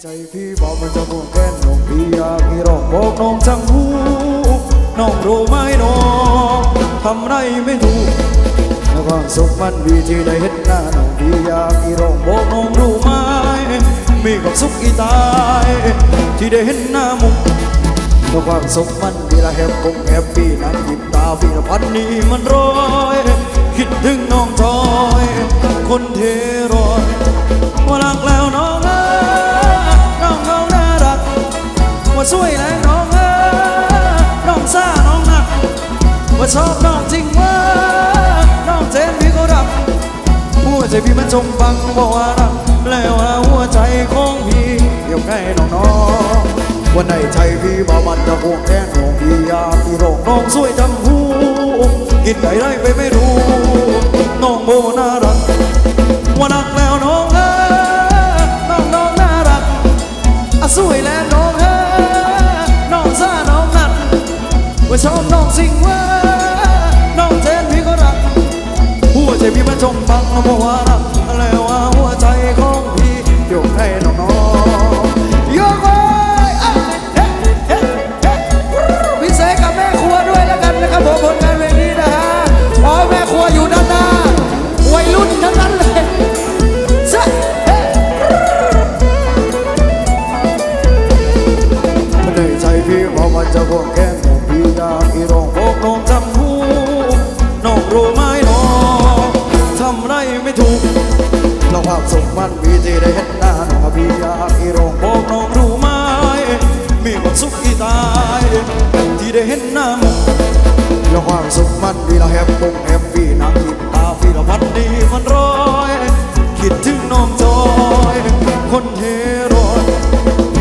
ใจพี่บอกมันจะพูดแค่น้องพี่อยากให้ร้องบอกน้องจังหูน้องรู้ไหมน้องทำไรไม่ถูกแต่ความสุขมันดีที่ได้เห็นหน้าน้องพี่อยากให้ร้องบอกน้องรู้ไหมมีความสุขอีตายที่ได้เห็นหน้ามุกแต่ความสุขมันดีละแฮปปี้แฮปปี้นั่งหยิบตาพี่ละพันนี้มันร้อยคิดถึงน้องจอย คนเท ว่าชอบน้องจริงว่าน้องเจนพี่ก็รัก หัวใจพี่มันจมบังบอกว่ารักแล้วว่าหัวใจของพี่เดี๋ยวไงน้องน้องวันไหนใจพี่บ่มันจะห่วงแค่น้องพี่อยากพี่ร้องน้องสวยจังหูกินไก่ไรไปไม่รู้ น้องโบน่ารักว่ารักแล้วน้องเอ้ยน้องน้องน่ารักอะสวยแล้วน้องเอ้ยน้องซ่าน้องนัดว่าชอบน้องสิ่งว่า จพี่มันจมบังเพราะว่า ดีละแฮปปี้แฮปปี้นั่งหยิบตาพีละวันนี้มันร้อย คิดถึงน้องจอย คนเฮโรอย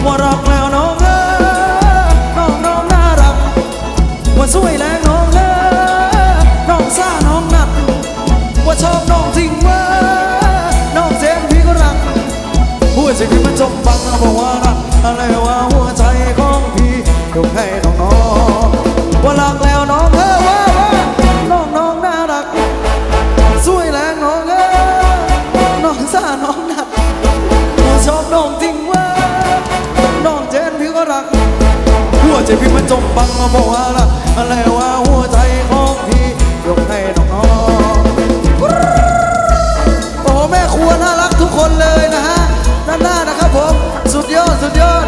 ว่ารักแล้วน้องเอ้น้องน้องน่ารักว่าสวยแล้วน้องเอ้น้องซ่าน้องนัด ว่าชอบน้องจริงเว่าน้องเจนพี่ก็รักหัวใจพี่มันจมบังบอกว่ารักอะไรว่าหัวใจของพี่ยกให้น้องน้องว่ารักแล้ว ใจพี่มันจมบังมาบอกว่าละอะไรว่าหัวใจของพี่ยกให้น้องน้องโอ้แม่ครัวน่ารักทุกคนเลยนะฮะด้านหน้านะครับผม สุดยอด สุดยอด